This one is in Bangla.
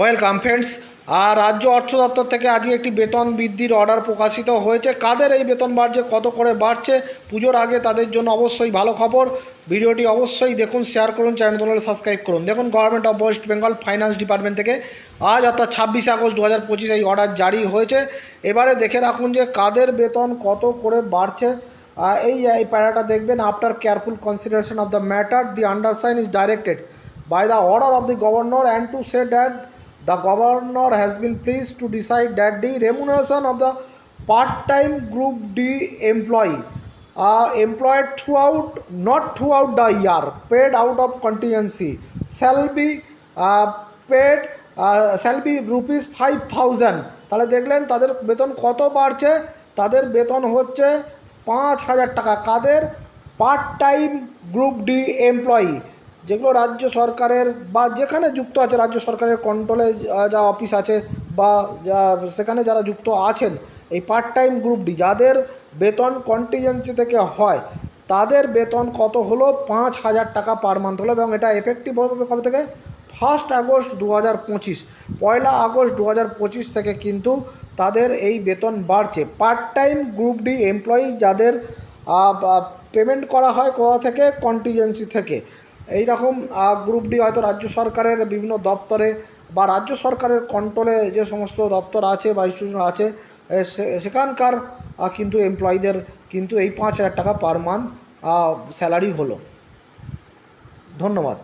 ওয়েলকাম ফ্রেন্ডস আর রাজ্য অর্থ দপ্তর থেকে আজকে একটি বেতন বৃদ্ধির অর্ডার প্রকাশিত হয়েছে। কাদের এই বেতন বাড়ছে, কত করে বাড়ছে, পুজোর আগে তাদের জন্য অবশ্যই ভালো খবর। ভিডিওটি অবশ্যই দেখুন শেয়ার করুন চ্যানেল সাবস্ক্রাইব করুন। দেখুন government of West Bengal finance department থেকে আজ অর্থাৎ ছাব্বিশে আগস্ট দু হাজার পঁচিশ এই অর্ডার জারি হয়েছে। এবারে দেখে রাখুন যে কাদের বেতন কত করে বাড়ছে। এই এই প্যারাটা দেখবেন after careful consideration of the matter the undersign is directed by the order of the governor and to say that the governor has been pleased to decide that the remuneration of the part-time group D employee uh, employed throughout not throughout the year paid out of contingency shall be uh, paid uh, shall be rupees five thousand তাহলে দেখলেন তাদের বেতন কত বাড়ছে তাদের বেতন হচ্ছে পাঁচ হাজার টাকা কাদের part time group D employee যেগুলো রাজ্য সরকারের বা যেখানে যুক্ত আছে, রাজ্য সরকারের কন্ট্রোলে যা অফিস আছে বা যা, সেখানে যারা যুক্ত আছেন, এই পার্ট টাইম গ্রুপ ডি যাদের বেতন কন্টিজেন্সি থেকে হয়, তাদের বেতন কত হলো? পাঁচ হাজার টাকা পার মান্থ হলো এবং এটা এফেক্টিভ হবে কবে থেকে? ফার্স্ট আগস্ট দু হাজার পঁচিশ। পয়লা আগস্ট দু হাজার পঁচিশ থেকে কিন্তু তাদের এই বেতন বাড়ছে। Part time group D employee যাদের পেমেন্ট করা হয় কোথা থেকে? কন্টিজেন্সি থেকে। এই রকম গ্রুপ ডি হয়তো রাজ্য সরকারের বিভিন্ন দপ্তরে বা রাজ্য সরকারের কন্ট্রোলে যে সমস্ত দপ্তর আছে বা ইনস্টিটিউশন আছে সেখানকার কিন্তু এমপ্লয়ীদের কিন্তু এই পাঁচ হাজার টাকা পার মান্থ স্যালারি হলো। ধন্যবাদ।